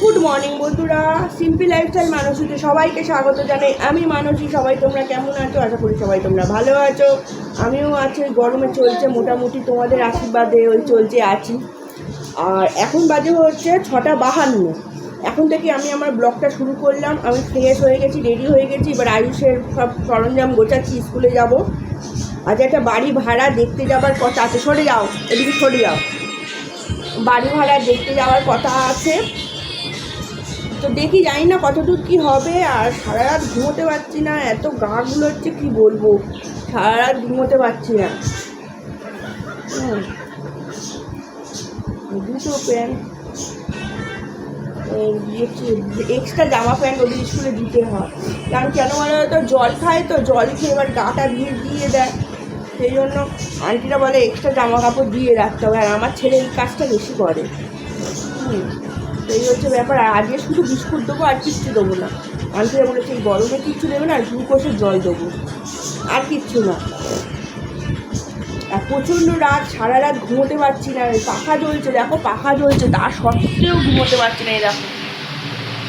Good morning বন্ধুরা। Simple lifestyle মানসীতে সবাইকে স্বাগত জানাই। আমি মানসী, সবাই তোমরা কেমন আছো? আশা করি সবাই তোমরা ভালো আছো। আমিও আছি গরমে চলছে মোটামুটি, তোমাদের আশীর্বাদে ওই চলছে, আছি। আর এখন বাজে হচ্ছে ছটা বাহান্ন। এখন থেকে আমি আমার ব্লগটা শুরু করলাম। আমি ফ্রেশ হয়ে গেছি রেডি হয়ে গেছি। এবার আয়ুষের সব সরঞ্জাম গোছাচ্ছি, স্কুলে যাব। আজ একটা বাড়ি ভাড়া দেখতে যাবার কথা আছে। সরে যাও, এদিকে সরে যাও। বাড়ি ভাড়া দেখতে যাওয়ার কথা আছে। তো দেখি জানি না কতদূর কি হবে, আর সারা রাত ঘুমোতে পারছি না, এত গা হচ্ছে কি বলব? সারা রাত ঘুমোতে পারছি না। দুটো প্যান্ট। এক্সট্রা জামা প্যান্ট ওদের স্কুলে দিতে হয়। কারণ কেন বলো তো, জল খায় তো, জল খেয়ে এবার গাটা দিয়ে দিয়ে দেয়। সেই জন্য আন্টিরা বলে এক্সট্রা জামা কাপড় দিয়ে রাখতে হবে, আর আমার ছেলে এই কাজটা বেশি করে। হুম। এই হচ্ছে ব্যাপার। আর আজকে শুধু বিস্কুট দেবো আর কিচ্ছু দেবো না। আন্টিরা বলেছে এই গরমে কিচ্ছু দেবে না, আর জল দেবো। আর কিচ্ছু না। আর প্রচণ্ড রাত, সারা রাত ঘুমোতে পারছি না। পাখা জ্বলছে, দেখো পাখা জ্বলছে। তা সত্ত্বেও ঘুমোতে পারছি না এই দেখো।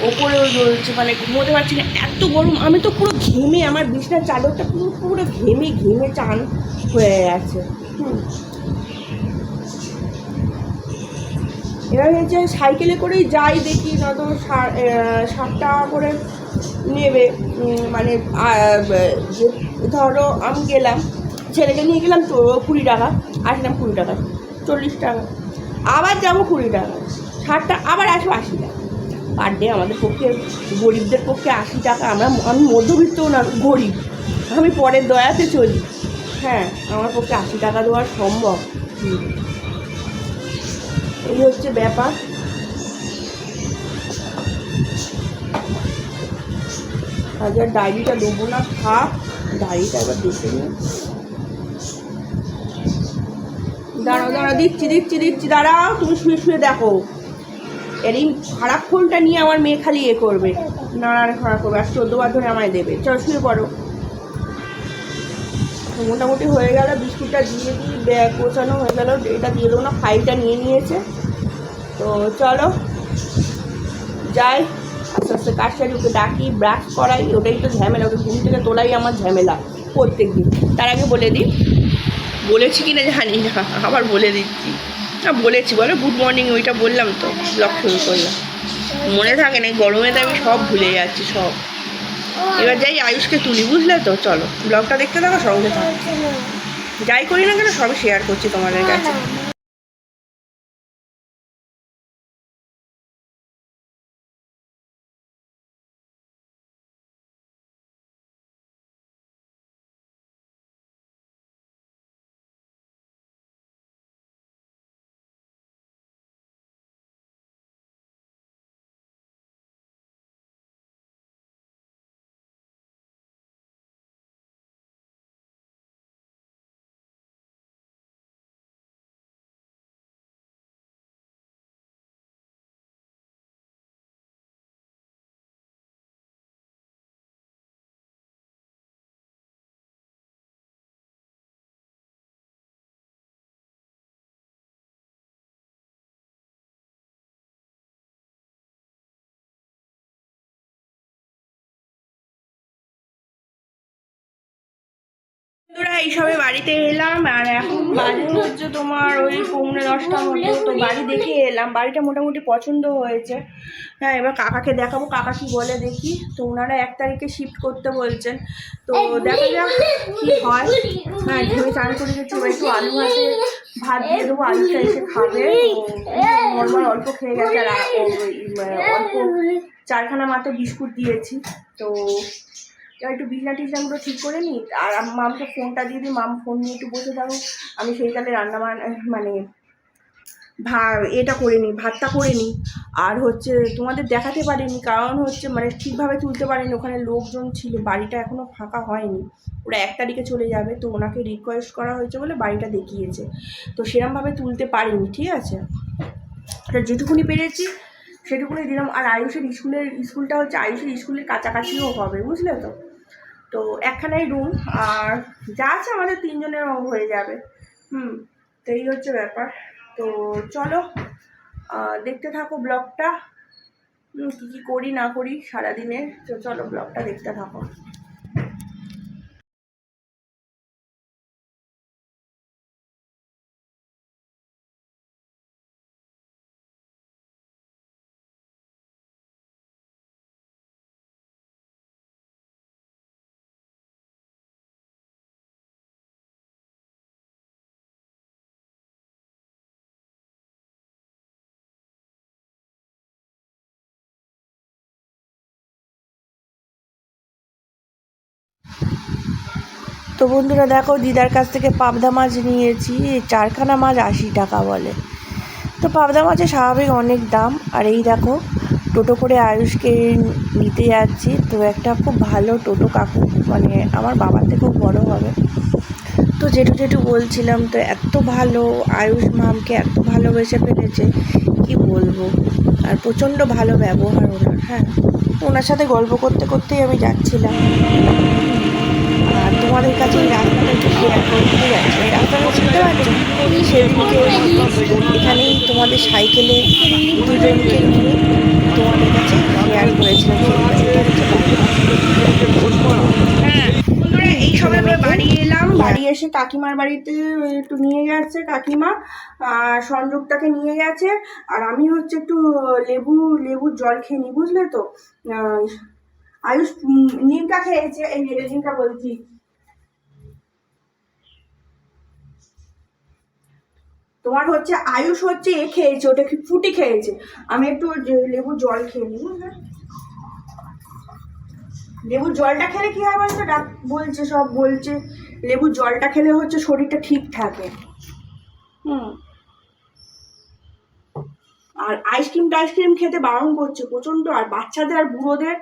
ওপরেও জ্বলছে মানে ঘুমোতে পারছি না। এত গরম, আমি তো পুরো ঘেমে, আমার বিছনার চাদরটা পুরো পুরো ঘেমে ঘেমে চান হয়ে গেছে। হুম। এবার হচ্ছে সাইকেলে করেই যাই দেখি নয়তো ষাট টাকা করে নেবে মানে ধরো আমি গেলাম, ছেলেকে নিয়ে গেলাম তো কুড়ি টাকা, আসলাম কুড়ি টাকা, চল্লিশ টাকা, আবার যাব কুড়ি টাকা ষাট টাকা আবার আসব আশি টাকা পার ডে আমাদের পক্ষে, গরিবদের পক্ষে আশি টাকা, আমরা, আমি মধ্যবিত্তও না, গরিব, আমি পরের দয়াতে চলি হ্যাঁ আমার পক্ষে আশি টাকা দেওয়া সম্ভব। এই হচ্ছে ব্যাপার। আজ আর ডায়েরিটা দেবো না, থাক ডায়েরিটা এবার দেখে নিই। দাঁড়াও দাঁড়াও, দিচ্ছি দিচ্ছি দিচ্ছি, দাঁড়াও, তুমি শুয়ে শুয়ে দেখো। এর এই খারাপ ফোনটা নিয়ে আমার মেয়ে খালি এ করবে। নানান খারাপ করবে আর চোদ্দ বার ধরে আমায় দেবে। চল, শুয়ে পড়ো। মোটামুটি হয়ে গেল, বিস্কুটটা দিয়ে দিই, ব্যাগ গোছানো হয়ে গেল, এটা দিয়ে দেবো না, ফাইলটা নিয়ে নিয়েছে। তো চলো, যাই। আস্তে আস্তে কাজ সারি ওকে ডাকি, ব্রাশ করাই, ওটাই তো ঝামেলা, ওকে ঘুম থেকে তোলাই আমার ঝামেলা প্রত্যেক দিন তার আগে বলে দিই, বলেছি কি না জানি না, আবার বলে দিচ্ছি। না, বলেছি, বলো গুড মর্নিং ওইটা বললাম তো ব্লগ করলাম। মনে থাকে না গরমে গরমেতে আমি সব ভুলে যাচ্ছি, সব। এবার যাই, আয়ুষকে তুলি, বুঝলে তো? চলো, ব্লগটা দেখতে থাকো, সঙ্গে থাকো। যাই করি না কেন, সবই শেয়ার করছি তোমাদের কাছে। বন্ধুরা এইসবে বাড়িতে এলাম, আর এখন বাড়ি হচ্ছে তোমার ওই পৌনে দশটার মতো তো বাড়ি দেখে এলাম। বাড়িটা মোটামুটি পছন্দ হয়েছে। হ্যাঁ এবার কাকাকে দেখাবো। কাকা কি বলে দেখি। তো ওনারা এক তারিখে শিফট করতে বলছেন। তো দেখা যাক কি হয়। হ্যাঁ ঘুরে চান করে গেছি একটু আলু ভাতে, ভাত দিয়ে দেবো। আলুটা এসে খাবে। নর্মাল অল্প খেয়ে গেছে। আর অল্প চারখানা মাত্র বিস্কুট দিয়েছি। তো একটু বিছনা টিছনাগুলো ঠিক করে নিই, আর মামকে ফোনটা দিয়ে দিই, মাম ফোন নিয়ে একটু বসে থাকো আমি সেই সেইকালে রান্না মানে ভা, এটা করে নিই, ভাতটা করে নিই। আর হচ্ছে তোমাদের দেখাতে পারিনি, কারণ হচ্ছে মানে ঠিকভাবে তুলতে পারিনি, ওখানে লোকজন ছিল, বাড়িটা এখনও ফাঁকা হয়নি। ওরা এক তারিখে চলে যাবে, তো ওনাকে রিকোয়েস্ট করা হয়েছে বলে বাড়িটা দেখিয়েছে। তো সেরমভাবে তুলতে পারিনি, ঠিক আছে? যেটুকুনি পেরেছি, সেটুকুনি দিলাম। আর আয়ুষের স্কুলের, স্কুলটা হচ্ছে আয়ুষের স্কুলের কাছাকাছিও হবে, বুঝলে তো? তো একখানাই রুম আর যা আছে আমাদের তিনজনের হয়ে যাবে। হুম, তো এই হচ্ছে ব্যাপার। তো চলো দেখতে থাকো ব্লগটা কী কী করি না করি সারাদিনে। তো চলো ব্লগটা দেখতে থাকো। তো বন্ধুরা দেখো, দিদার কাছ থেকে পাবদা মাছ নিয়েছি। চারখানা মাছ আশি টাকা বলে। তো পাবদা মাছের স্বাভাবিক অনেক দাম। আর এই দেখো, টোটো করে আয়ুষকে নিতে যাচ্ছি। তো একটা খুব ভালো টোটো কাকু মানে আমার বাবার থেকেও বড় হবে। তো জেঠু জেঠু বলছিলাম, তো এত ভালো, আয়ুষ মামকে এত ভালোবেসে ফেলেছে, কি বলব? আর প্রচণ্ড ভালো ব্যবহার ওনার হ্যাঁ। ওনার সাথে গল্প করতে করতেই আমি যাচ্ছিলাম। তোমাদের কাছে এই রাস্তাটা একটু শেয়ার করতে যাচ্ছি এই রাস্তাটা চিনতে পারছ সেদিনকে এখানেই তোমাদের সাইকেলে দুজনকে নিয়ে তোমাদের কাছে শেয়ার করেছিলাম। হ্যাঁ এই সময় আমরা বাড়ি এলাম। বাড়ি এসে কাকিমার বাড়িতে একটু নিয়ে গেছে কাকিমা সংযোগটাকে নিয়ে গেছে। আর আমি হচ্ছে একটু লেবু লেবুর জল খেয়ে নিই বুঝলে তো? আয়ুষ নিমকা খেয়েছে এই নিমকা বলছি। তোমার হচ্ছে আয়ুষ হচ্ছে এ খেয়েছে ওটা কি ফুটি খেয়েছে? আমি একটু লেবুর জল খেয়ে নিই লেবুর জলটা খেলে কি হয় বলতো? ডাক বলছে সব বলছে লেবুর জলটা খেলে হচ্ছে শরীরটা ঠিক থাকে। হুম। আর আইসক্রিম টাইসক্রিম খেতে বারণ করছে প্রচণ্ড আর বাচ্চাদের আর বুড়োদের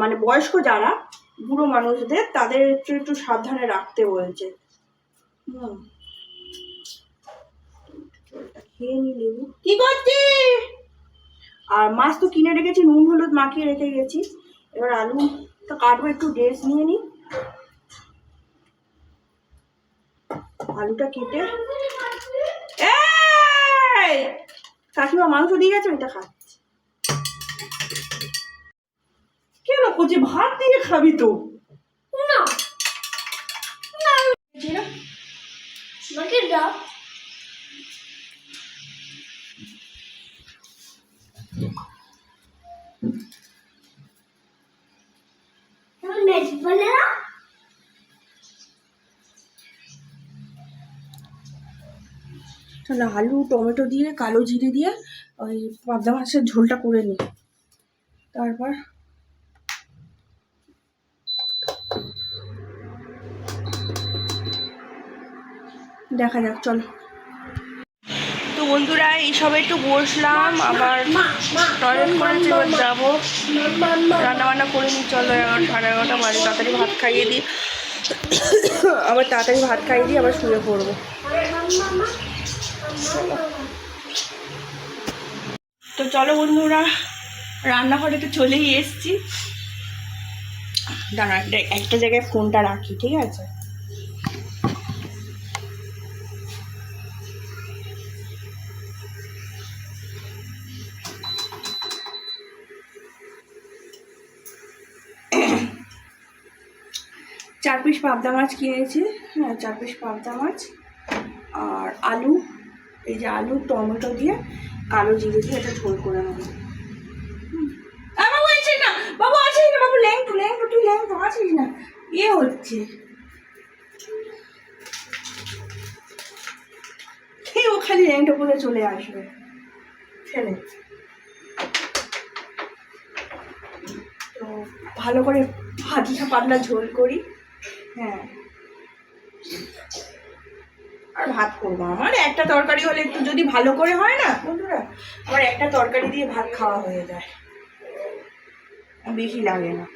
মানে বয়স্ক যারা বুড়ো মানুষদের তাদের একটু একটু সাবধানে রাখতে বলছে। হুম। খেয়ে নি লেবু। কি করছিস? আর মাছ তো কিনে রেখেছি নুন হলুদ মাখিয়ে রেখে গেছি। এবার আলু তো কাটবো একটু ড্রেস নিয়ে নি। আলুটা কেটে! কাকিমা মাংস দিয়ে গেছে ওইটা খাচ্ছি। কেন করছে ভাত দিয়ে খাবি তো। না। না? না? তাহলে আলু, টমেটো দিয়ে, কালো জিরে দিয়ে, ওই পাবদা মাছের ঝোলটা করে নিই তারপর দেখা যাক, চলো। বন্ধুরা এই সবে একটু বসলাম, আবার টয়লেট করেছে এবার যাব। মা মা রান্না বান্না করে নিই, চলো এগারো সাড়ে এগারোটা বাজে, তাড়াতাড়ি ভাত খাইয়ে দিই। আবার তাড়াতাড়ি ভাত খাইয়ে দিই আবার শুয়ে পড়ব। তো চলো বন্ধুরা, রান্নাঘরে তো চলেই এসছি। দাঁড়া একটা জায়গায় ফোনটা রাখি, ঠিক আছে? চার পিস পাবদা মাছ কিনেছি হ্যাঁ চার পিস পাবদা মাছ আর আলু, এই যে আলু, টমেটো দিয়ে কালো জিরে দিয়ে এটা ঝোল করে নেব। না না? না? ইয়ে হচ্ছে। ও খালি করে চলে আসবে। ছেলে তো ভালো করে পাতলা পাতলা ঝোল করি। হ্যাঁ। আর ভাত করব আমার, একটা তরকারি হলে একটু যদি ভালো করে হয় না, বন্ধুরা, আমার একটা তরকারি দিয়ে ভাত খাওয়া হয়ে যায়। বেশি লাগে না।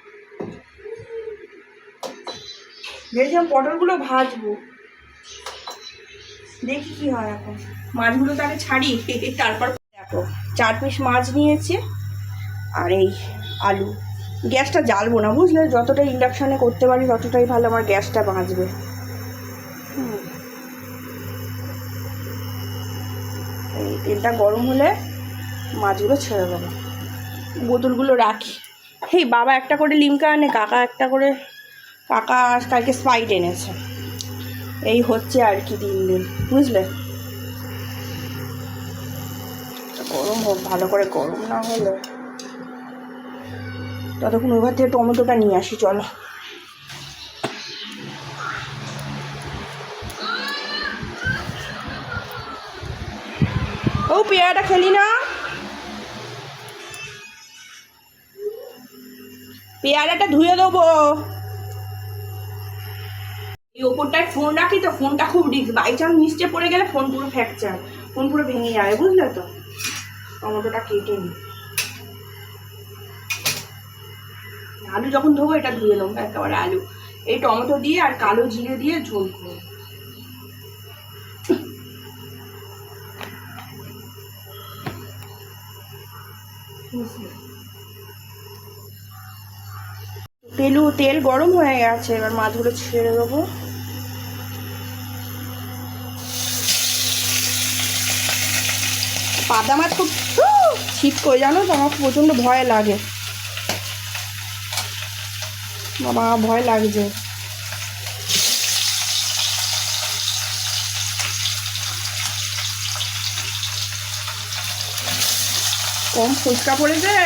ভেবেছিলাম পটলগুলো ভাজবো। দেখি কি হয় এখন। মাছগুলো তাকে ছাড়ি, তারপর দেখো। চার পিস মাছ নিয়েছে, আর এই আলু। গ্যাসটা জ্বালবো না, বুঝলে? যতটা ইন্ডাকশানে করতে পারি, ততটাই ভালো আমার গ্যাসটা বাঁচবে। এই তেলটা গরম হলে মাছগুলো ছেড়ে দেবো। বোতলগুলো রাখি। এই বাবা একটা করে লিমকা আনে, কাকা একটা করে, কাকা কালকে স্পাইট এনেছে। এই হচ্ছে আর কি দিন দিন, বুঝলে? গরম হোক, ভালো করে গরম না হলে ততক্ষণ ওখান থেকে টমেটোটা নিয়ে আসি, চলো। ও, পেয়ারাটা খেলি না? পেয়ারাটা ধুয়ে দেবো। এই ওপরটায় ফোন রাখি তো, ফোনটা খুব রিস্ক বাই চান্স নিচে পড়ে গেলে ফোন পুরো ফ্র্যাকচার, ফোন পুরো ভেঙে যাবে, বুঝলে তো? টমেটোটা কেটে নি। আলু যখন ধোবো, এটা ধুয়ে নেব। একেবারে আলু। এই টমেটো দিয়ে আর কালো জিরে দিয়ে ঝোল করব। তেলু, তেল গরম হয়ে গেছে, এবার মাছগুলো ছেড়ে দেবো। পাদা মাছ খুব শীত করে জানো তো? আমার প্রচণ্ড ভয় লাগে। বাবা, ভয় লাগছে। কম ফুচকা পড়েছে?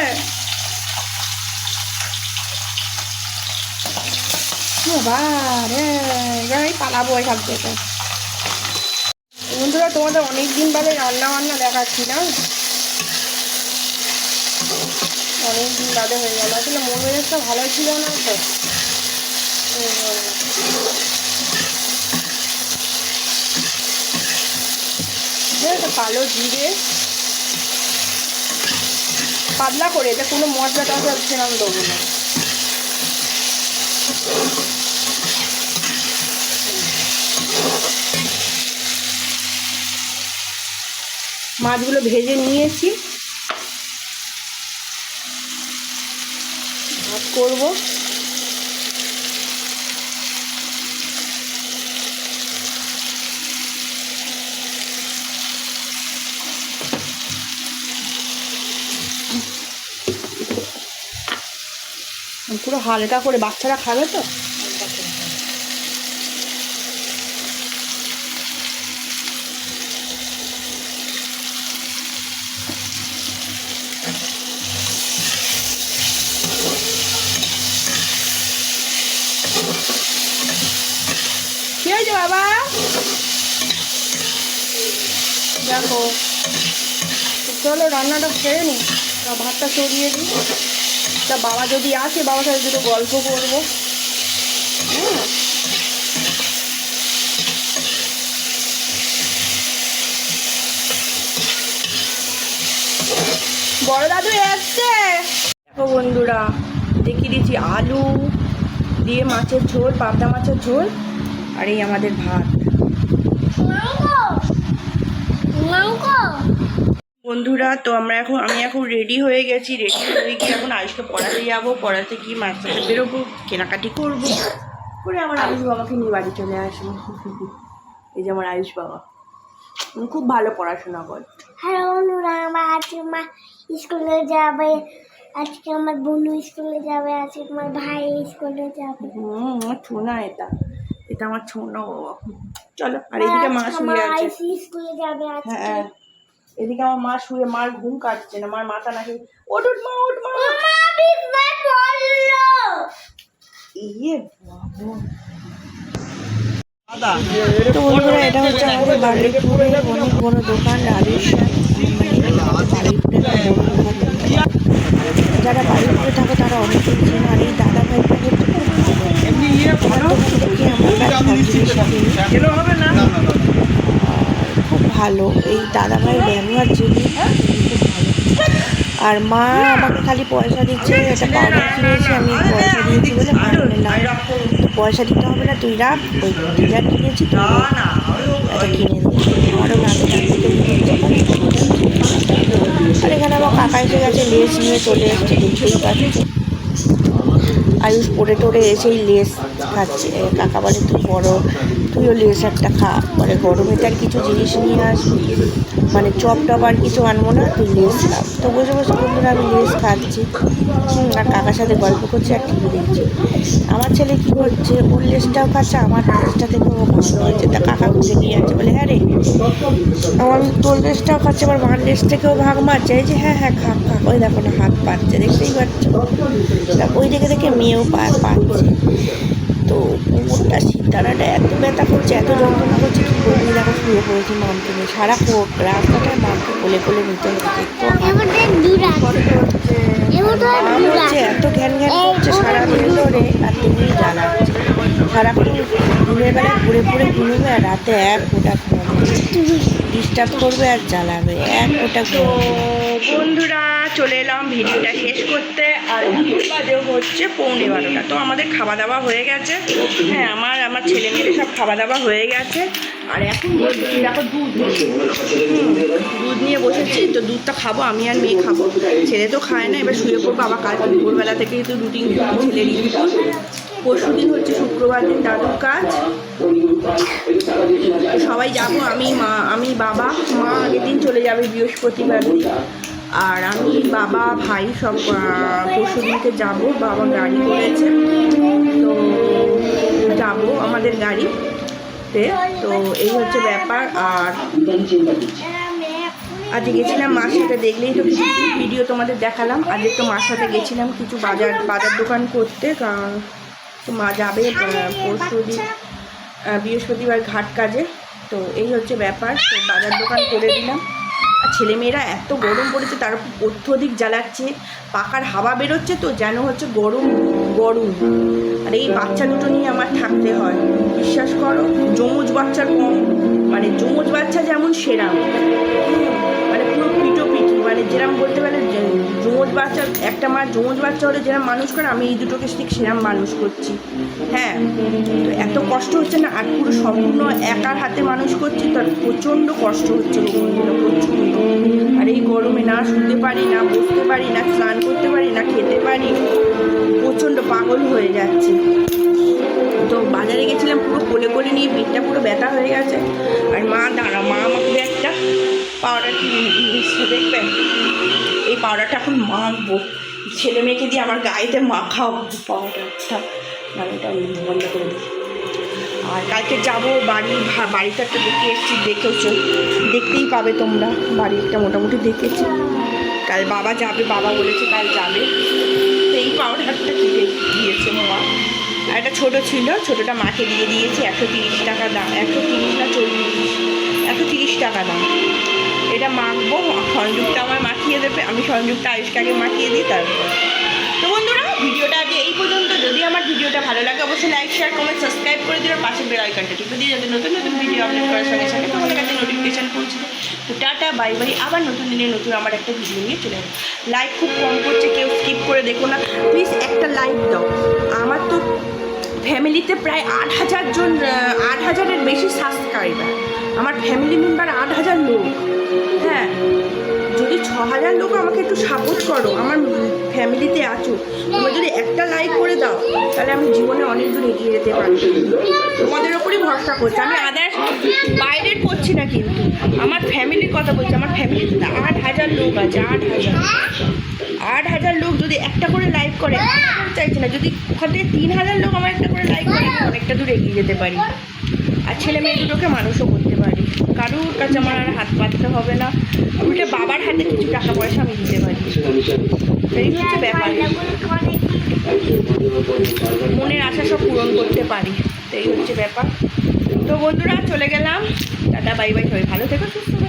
পালাবো এখান থেকে। বন্ধুরা, তোমাদের অনেক দিন বাদে রান্না বান্না দেখাচ্ছি না? অনেক দিন বাদে হয়ে গেল। আসলে মন মেজাজটা ভালো ছিল না তো। কালো জিরে। পাতলা করে, এটা কোনো মশলা টশলা সেরকম দেবো না। মাছগুলো ভেজে নিয়েছি ভাত করব। পুরো হালকা করে বাচ্চারা খাবে তো হালকা করে খাবে। কি হয়েছে বাবা দেখো। চলো রান্নাটা সেরে নি। তা ভাতটা চড়িয়ে দিই। তা বাবা যদি আসে, বাবার সাথে দুটো গল্প করব। বড় দাদু এসছে। দেখো বন্ধুরা, দেখিয়ে দিচ্ছি আলু দিয়ে মাছের ঝোল, পাবদা মাছের ঝোল আর এই আমাদের ভাত মাংস মাংস বন্ধুরা তো আমরা এখন আমি এখন রেডি হয়ে গেছি রেডি হয়ে গিয়ে এখন আয়ুষকে পড়াতে যাব। পড়াতে গিয়ে মাছটাতে বেরোবো কেনাকাটি করব। করে আমার আয়ুষ বাবাকে নিয়ে বাড়ি চলে আসব। এই যে আমার আয়ুষ বাবা। উনি খুব ভালো পড়াশোনা করে। হ্যালো বন্ধুরা আমার আজকে মা স্কুলে যাবে। আজকে আমার বন্ধু স্কুলে যাবে আজকে আমার ভাই স্কুলে যাবে। হুম আমার ছোনা এটা। এটা আমার ছোনা বাবা। চলো আর এদিকে মা শুয়ে আছে। আইসি স্কুলে যাবে আজকে। হ্যাঁ এদিকে আমার মা শুয়ে মার ঘুম কাটছে না মার মাথা নাকি ওঠ ওঠ মা ওঠ মা। ইয়ে তো বন্ধুরা এটা হচ্ছে আমাদের বারুইপুরে দোকান রাজেশ্বর যারা বারুইপুরে থাকে তারা অনেকেই চেনে আর এই দাদা ভাইটা হচ্ছে খুব ভালো। কিনি। এই দাদা ভাইয়ের ব্যবহার যিনি আর মা আমাকে খালি পয়সা দিচ্ছে এটা পাউডার কিনেছি আমি পয়সা দিয়েছি বলে মা বলে না। তো পয়সা দিতে হবে না তুই রাখ। ওই টিজার কিনেছি তুই এটা কিনে দে আমারও আর এখানে আমার কাকা এসে গেছে লেস নিয়ে চলে এসেছে দেখতেই পাচ্ছি আয়ুষ পড়ে টরে এসেই লেস খাচ্ছে। কাকা বলে, তুই বড়, তুইও লেস একটা খা। পরে গরমে তার কিছু জিনিস নিয়ে আসবি? মানে চপ টপ আর কিছু আনব না তুই লেস খাও তো বসে বসে বন্ধুরা, আমি লেস খাচ্ছি। আর কাকার সাথে গল্প করছি আর টিভি দেখছি। আমার ছেলে কী করছে, ওর লেসটাও খাচ্ছে, আমার লেসটা থেকে ও ভালো হয়েছে। তা কাকা খুঁজে নিয়ে আছে বলে হ্যাঁ রে, আমার তোর লেসটাও খাচ্ছে আমার মার লেস থেকেও ভাগ মারছে। এই যে হ্যাঁ হ্যাঁ খা খা। ওই দেখো না, হাত পাচ্ছে দেখতেই পাচ্ছ? ওই দেখে দেখে মেয়েও পা পাচ্ছে তো কোমরটা সিদ্ধারাটা এত ব্যথা করছে এত যন্ত্রণা করছে কি করবি? দেখো শুয়ে পড়েছি মামকে নিয়ে। সারা রাস্তাটায় মামকে কোলে কোলে নিতে হচ্ছে। এত ঘ্যান ঘ্যান করছে সারাদিন ধরে আর তুমি জ্বালাচ্ছে সারাক্ষণ দিনের বেলা ঘুরে ঘুরে আর রাতে এক ফোঁটা ঘুমাবে। ডিস্টার্ব করবে আর জ্বালাবে, এক ওটা তো বন্ধুরা, চলে এলাম, ভিডিওটা শেষ করতে। আর বাজে হচ্ছে পৌনে বারোটা। তো আমাদের খাওয়া দাওয়া হয়ে গেছে। হ্যাঁ আমার আমার ছেলে মেয়েদের সব খাওয়া দাওয়া হয়ে গেছে। আর এখন দেখো দুধ দুধ নিয়ে বসেছি, তো দুধটা খাব, আমি আর মেয়ে খাব। ছেলে তো খায় না, এবার শুয়ে পড়ব, আবার কালকে ভোরবেলা থেকেই তো রুটিন স্কুল পরশু দিন হচ্ছে শুক্রবার দিন দাদুর কাজ। সবাই যাব, আমি, মা, আমি বাবা, মা আগের দিন চলে যাবে বৃহস্পতিবার দিন। আর আমি, বাবা, ভাই সব পরশু দিনকে যাব, বাবা গাড়ি করেছে। তো যাব আমাদের গাড়িতে তো এই হচ্ছে ব্যাপার। আর আজকে গেছিলাম মার সাথে, দেখলেই তো কিছু ভিডিও তোমাদের দেখালাম। আজকে তো মার সাথে গেছিলাম কিছু বাজার বাজার দোকান করতে। কারণ তো মা যাবে পরশু দিন বৃহস্পতিবার ঘাট কাজে। তো এই হচ্ছে ব্যাপার। তো বাজার দোকান করে দিলাম। ছেলেমেয়েরা এত গরম পড়েছে, তার অত্যধিক জ্বালাচ্ছে, পাখার হাওয়া বেরোচ্ছে তো, যেন হচ্ছে গরম গরম। আর এই বাচ্চা দুটো নিয়ে আমার থাকতে হয়। বিশ্বাস করো, যমুজ বাচ্চার কম মানে যমুজ বাচ্চা যেমন সেরাম মানে যেরম বলতে পারে যমজ বাচ্চা, একটা মা যমজ বাচ্চা হলে যেরকম মানুষ করে, আমি এই দুটোকে ঠিক সেরম মানুষ করছি। হ্যাঁ তো এত কষ্ট হচ্ছে না, আর পুরো সম্পূর্ণ একার হাতে মানুষ করছি, তার প্রচণ্ড কষ্ট হচ্ছে প্রচণ্ড। আর এই গরমে না শুতে পারি, না বসতে পারি, না স্নান করতে পারি, না খেতে পারি, প্রচণ্ড পাগল হয়ে যাচ্ছে। তো বাজারে গেছিলাম, পুরো কোলে কোলে নিয়ে পেটটা পুরো ব্যথা হয়ে গেছে। আর মা দাঁড়া মা আমাকে একটা পাউডার কিনে এসছে দেখবেন, এই পাউডারটা এখন মাখবো। ছেলে মেয়েকে দিয়ে আমার গায়েতে মাখাও, পাউডারটা মানে এটা বন্ধ করে দিই। আর কালকে যাব বাড়ি বাড়িতে একটা দেখে এসেছি দেখেছ দেখতেই পাবে তোমরা বাড়ি একটা মোটামুটি দেখেছি। কাল বাবা যাবে, বাবা বলেছে কাল যাবে। এই পাউডারটা কিনে দিয়েছে মা আর একটা ছোটো ছিল, ছোটোটা মাকে দিয়ে দিয়েছি, একশো তিরিশ টাকা দাম, একশো তিরিশ না চল্লিশ, একশো তিরিশ টাকা দাম। মাখবো, সংযুক্ত আমার মাখিয়ে দেবে, আমি সংযুক্ত আয়ুষকে মাখিয়ে দিই, তারপর। তো বন্ধুরা, ভিডিওটা আগে এই পর্যন্ত। যদি আমার ভিডিওটা ভালো লাগে, অবশ্যই লাইক শেয়ার কমেন্ট সাবস্ক্রাইব করে দিও পাশে বেল আইকনটা টিপে দিয়ে যাতে নতুন নতুন ভিডিও আপলোড করার সঙ্গে সঙ্গে তোমাদের কাছে নোটিফিকেশান পৌঁছে যায়। তো টাটা বাই বাই আবার নতুন দিনে নতুন আমার একটা ভিডিও নিয়ে চলে আসব। লাইক খুব কম করছে, কেউ স্কিপ করে দেখো না। প্লিজ একটা লাইক দাও। আমার তো ফ্যামিলিতে প্রায় আট হাজার জন আট হাজারের বেশি সাবস্ক্রাইবার আমার ফ্যামিলি মেম্বার আট হাজার লোক। হ্যাঁ যদি ছ হাজার লোক আমাকে একটু সাপোর্ট করো, আমার ফ্যামিলিতে আছো, তোমরা যদি একটা লাইক করে দাও, তাহলে আমি জীবনে অনেক দূর এগিয়ে যেতে পারি তোমাদের ওপরই ভরসা করছি। আমি আদার্স বাইরের করছি না কিন্তু। আমার ফ্যামিলির কথা বলছি, আমার ফ্যামিলিতে আট হাজার লোক আছে, আট হাজার। আট হাজার লোক যদি একটা করে লাইক করে চাইছি না, যদি ওখান থেকে তিন হাজার লোক আমার একটা করে লাইক করে অনেকটা দূর এগিয়ে যেতে পারি। আর ছেলে মেয়ে দুটোকে মানুষও করতে পারি। কারুর কাছে আমার আর হাত পাততে হবে না। উল্টে বাবার হাতে কিছু টাকা পয়সা আমি দিতে পারি। এই হচ্ছে ব্যাপার। মনের আশা সব পূরণ করতে পারি। তো এই হচ্ছে ব্যাপার। তো বন্ধুরা, চলে গেলাম। দাদা বাই বাই, সবাই ভালো থেকো, সুস্থ।